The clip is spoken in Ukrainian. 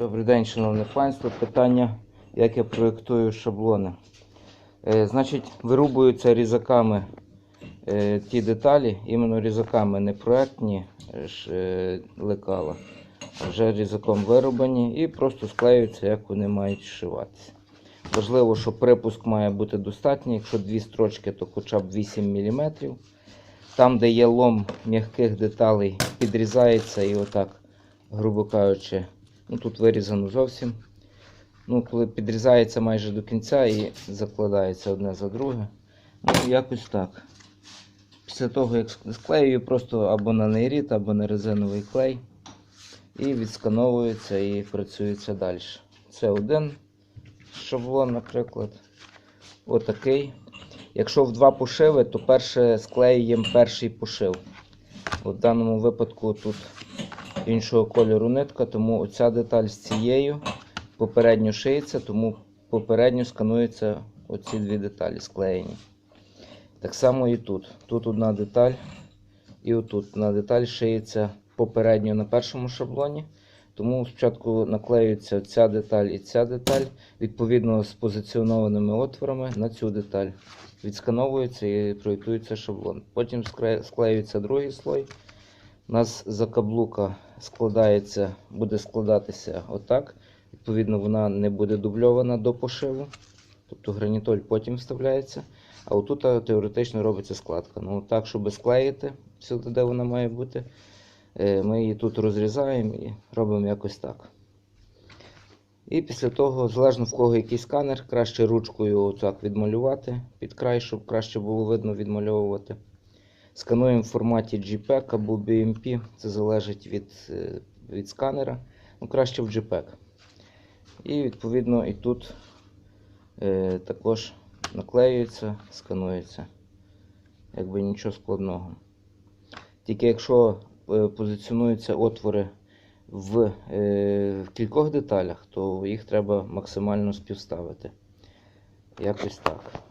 Добрий день, шановне панство. Питання, як я проєктую шаблони. Е, значить, вирубуються різаками е, ті деталі, іменно різаками, не проектні е, е, лекала, а вже різаком вирубані і просто склеюються, як вони мають зшиватися. Важливо, що припуск має бути достатній. Якщо дві строчки, то хоча б 8 мм. Там, де є лом м'яких деталей, підрізається і отак, грубо кажучи, ну тут вирізано зовсім. Ну, коли підрізається майже до кінця і закладається одне за друге. Ну, якось так. Після того, як склеюю просто або на нейріт, або на резиновий клей. І відскановується і працюється далі. Це один шаблон, наприклад. Отакий. Якщо в два пошиви, то перше склеюємо перший пошив. В даному випадку тут іншого кольору нитка, тому оця деталь з цією попередньо шиється, тому попередньо скануються оці дві деталі склеєні. Так само і тут. Тут одна деталь, і отут одна деталь шиється попередньо на першому шаблоні. Тому спочатку наклеюється ця деталь і ця деталь, відповідно з позиціонованими отворами на цю деталь. Відскановується і проєктується шаблон. Потім склеюється другий слой. У нас закаблука складається, буде складатися отак. Відповідно, вона не буде дубльована до пошиву. Тобто гранітоль потім вставляється. А отут теоретично робиться складка. Ну так, щоб склеїти сюди, де вона має бути, е, ми її тут розрізаємо і робимо якось так. І після того, залежно в кого який сканер, краще ручкою отак відмалювати під край, щоб краще було видно відмальовувати. Скануємо в форматі JPEG або BMP, це залежить від, е, від сканера. Ну, краще в JPEG. І відповідно і тут е, також наклеюється, сканується. Якби нічого складного. Тільки якщо е, позиціонуються отвори в, е, в кількох деталях, то їх треба максимально співставити. Якось так.